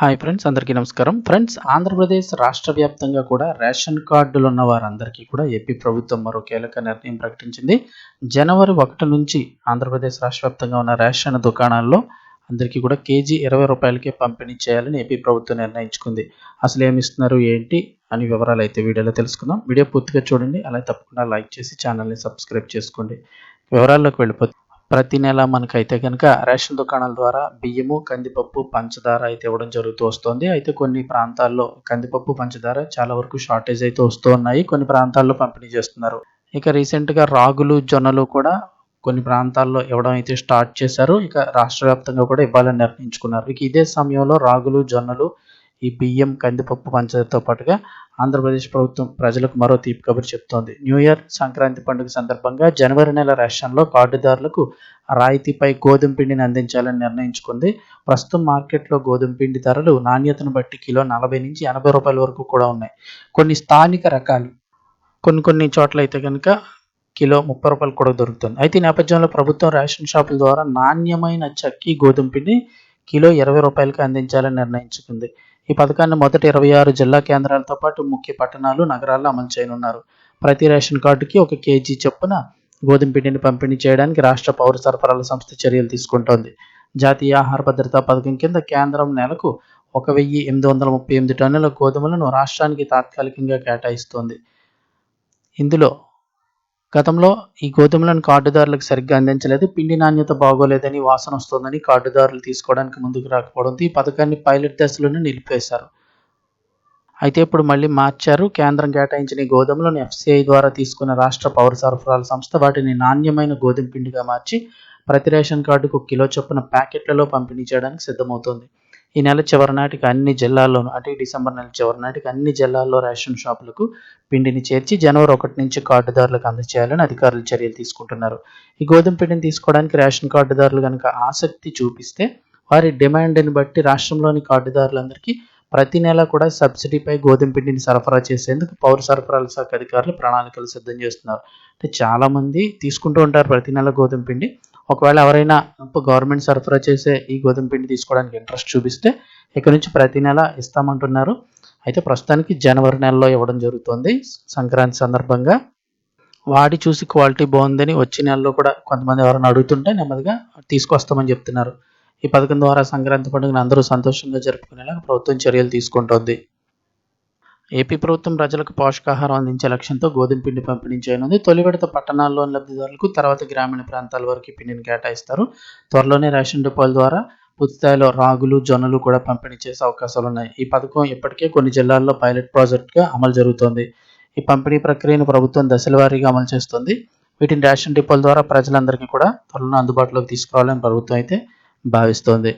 Hi friends అందరికీ నమస్కారం. Friends Andhra Pradesh రాష్ట్ర వ్యాప్తంగా కూడా రేషన్ కార్డులు ఉన్న వారందరికీ కూడా ఏపీ ప్రభుత్వం మరో కీలక నిర్ణయం ప్రకటించింది. జనవరి ఒకటి నుంచి ఆంధ్రప్రదేశ్ రాష్ట్ర వ్యాప్తంగా ఉన్న రేషన్ దుకాణాల్లో అందరికీ కూడా కేజీ ఇరవై రూపాయలకే పంపిణీ చేయాలని ఏపీ ప్రభుత్వం నిర్ణయించుకుంది. అసలు ఏమి ఇస్తున్నారు ఏంటి అని వివరాలు అయితే వీడియోలో తెలుసుకుందాం. వీడియో పూర్తిగా చూడండి అలాగే తప్పకుండా లైక్ చేసి ఛానల్ని సబ్స్క్రైబ్ చేసుకోండి. వివరాల్లోకి వెళ్ళిపోతే ప్రతి నెల మనకైతే కనుక రేషన్ దుకాణాల ద్వారా బియ్యము కందిపప్పు పంచదార అయితే ఇవ్వడం జరుగుతూ వస్తుంది. అయితే కొన్ని ప్రాంతాల్లో కందిపప్పు పంచదార చాలా వరకు షార్టేజ్ అయితే వస్తూ ఉన్నాయి. కొన్ని ప్రాంతాల్లో పంపిణీ చేస్తున్నారు. ఇక రీసెంట్గా రాగులు జొన్నలు కూడా కొన్ని ప్రాంతాల్లో ఇవ్వడం అయితే స్టార్ట్ చేశారు. ఇక రాష్ట్ర వ్యాప్తంగా కూడా ఇవ్వాలని నిర్ణయించుకున్నారు. ఇక ఇదే సమయంలో రాగులు జొన్నలు ఈ బియ్యం కందిపప్పు పంచదారతో పాటుగా ఆంధ్రప్రదేశ్ ప్రభుత్వం ప్రజలకు మరో తీపి కబురు చెప్తోంది. న్యూ ఇయర్ సంక్రాంతి పండుగ సందర్భంగా జనవరి నెల రేషన్లో కార్డుదారులకు రాయితీపై గోధుమ పిండిని అందించాలని నిర్ణయించుకుంది. ప్రస్తుతం మార్కెట్లో గోధుమ పిండి ధరలు నాణ్యతను బట్టి కిలో నలభై నుంచి ఎనభై రూపాయల వరకు కూడా ఉన్నాయి. కొన్ని స్థానిక రకాలు కొన్ని కొన్ని చోట్ల అయితే కనుక కిలో ముప్పై రూపాయలు కూడా దొరుకుతుంది. అయితే ఈ నేపథ్యంలో ప్రభుత్వం రేషన్ షాపుల ద్వారా నాణ్యమైన చక్కి గోధుమ పిండి కిలో ఇరవై రూపాయలకి అందించాలని నిర్ణయించుకుంది. ఈ పథకాన్ని మొదటి ఇరవై ఆరు జిల్లా కేంద్రాలతో పాటు ముఖ్య పట్టణాలు నగరాల్లో అమలు చేయనున్నారు. ప్రతి రేషన్ కార్డుకి ఒక కేజీ చొప్పున గోధుమ పిండిని పంపిణీ చేయడానికి రాష్ట్ర పౌర సరఫరాల సంస్థ చర్యలు తీసుకుంటోంది. జాతీయ ఆహార భద్రతా పథకం కింద కేంద్రం నెలకు ఒక వెయ్యి ఎనిమిది వందల ముప్పై ఎనిమిది టన్నుల గోధుమలను రాష్ట్రానికి తాత్కాలికంగా కేటాయిస్తోంది. ఇందులో గతంలో ఈ గోధుమలను కార్డుదారులకు సరిగ్గా అందించలేదు. పిండి నాణ్యత బాగోలేదని వాసన వస్తోందని కార్డుదారులు తీసుకోవడానికి ముందుకు రాకపోవడంతో ఈ పథకాన్ని పైలట్ దశలోనే నిలిపేశారు అయితే ఇప్పుడు మళ్ళీ మార్చారు. కేంద్రం కేటాయించిన ఈ గోధుమలను ఎఫ్సిఐ ద్వారా తీసుకున్న రాష్ట్ర పౌర సరఫరాల సంస్థ వాటిని నాణ్యమైన గోధుమ పిండిగా మార్చి ప్రతి రేషన్ కార్డుకు కిలో చొప్పున ప్యాకెట్లలో పంపిణీ చేయడానికి సిద్ధమవుతోంది. ఈ నెల చివరి నాటికి అన్ని జిల్లాల్లోనూ అంటే డిసెంబర్ నెల చివరి నాటికి అన్ని జిల్లాల్లో రేషన్ షాపులకు పిండిని చేర్చి జనవరి ఒకటి నుంచి కార్డుదారులకు అందజేయాలని అధికారులు చర్యలు తీసుకుంటున్నారు. ఈ గోధుమ పిండిని తీసుకోవడానికి రేషన్ కార్డుదారులు కనుక ఆసక్తి చూపిస్తే వారి డిమాండ్ని బట్టి రాష్ట్రంలోని కార్డుదారులందరికీ ప్రతి నెల కూడా సబ్సిడీపై గోధుమ పిండిని సరఫరా చేసేందుకు పౌర సరఫరాల శాఖ అధికారులు ప్రణాళికలు సిద్ధం చేస్తున్నారు. అంటే చాలామంది తీసుకుంటూ ఉంటారు ప్రతి నెల గోధుమ పిండి. ఒకవేళ ఎవరైనా గవర్నమెంట్ సరఫరా చేసే ఈ గోధుమ పిండి తీసుకోవడానికి ఇంట్రెస్ట్ చూపిస్తే ఇక్కడ నుంచి ప్రతి నెల ఇస్తామంటున్నారు. అయితే ప్రస్తుతానికి జనవరి నెలలో ఇవ్వడం జరుగుతుంది సంక్రాంతి సందర్భంగా. వాడి చూసి క్వాలిటీ బాగుందని వచ్చే నెలలో కూడా కొంతమంది ఎవరైనా అడుగుతుంటే నెమ్మదిగా తీసుకొస్తామని చెప్తున్నారు. ఈ పథకం ద్వారా సంక్రాంతి పండుగను అందరూ సంతోషంగా జరుపుకునేలా ప్రభుత్వం చర్యలు తీసుకుంటోంది. ఏపీ ప్రభుత్వం ప్రజలకు పోషకాహారం అందించే లక్ష్యంతో గోధుమ పిండి పంపిణీ చేయనుంది. తొలి విడత పట్టణాల్లోని లబ్ధిదారులకు తర్వాత గ్రామీణ ప్రాంతాల వరకు పిండిని కేటాయిస్తారు. త్వరలోనే రేషన్ డిపోల ద్వారా పూర్తిస్థాయిలో రాగులు జొన్నలు కూడా పంపిణీ చేసే అవకాశాలు ఉన్నాయి ఈ పథకం ఇప్పటికే కొన్ని జిల్లాల్లో పైలట్ ప్రాజెక్ట్గా అమలు జరుగుతోంది. ఈ పంపిణీ ప్రక్రియను ప్రభుత్వం దశల వారీగా అమలు చేస్తుంది. వీటిని రేషన్ డిపోల ద్వారా ప్రజలందరికీ కూడా త్వరలో అందుబాటులోకి తీసుకురావాలని ప్రభుత్వం అయితే భావిస్తోంది.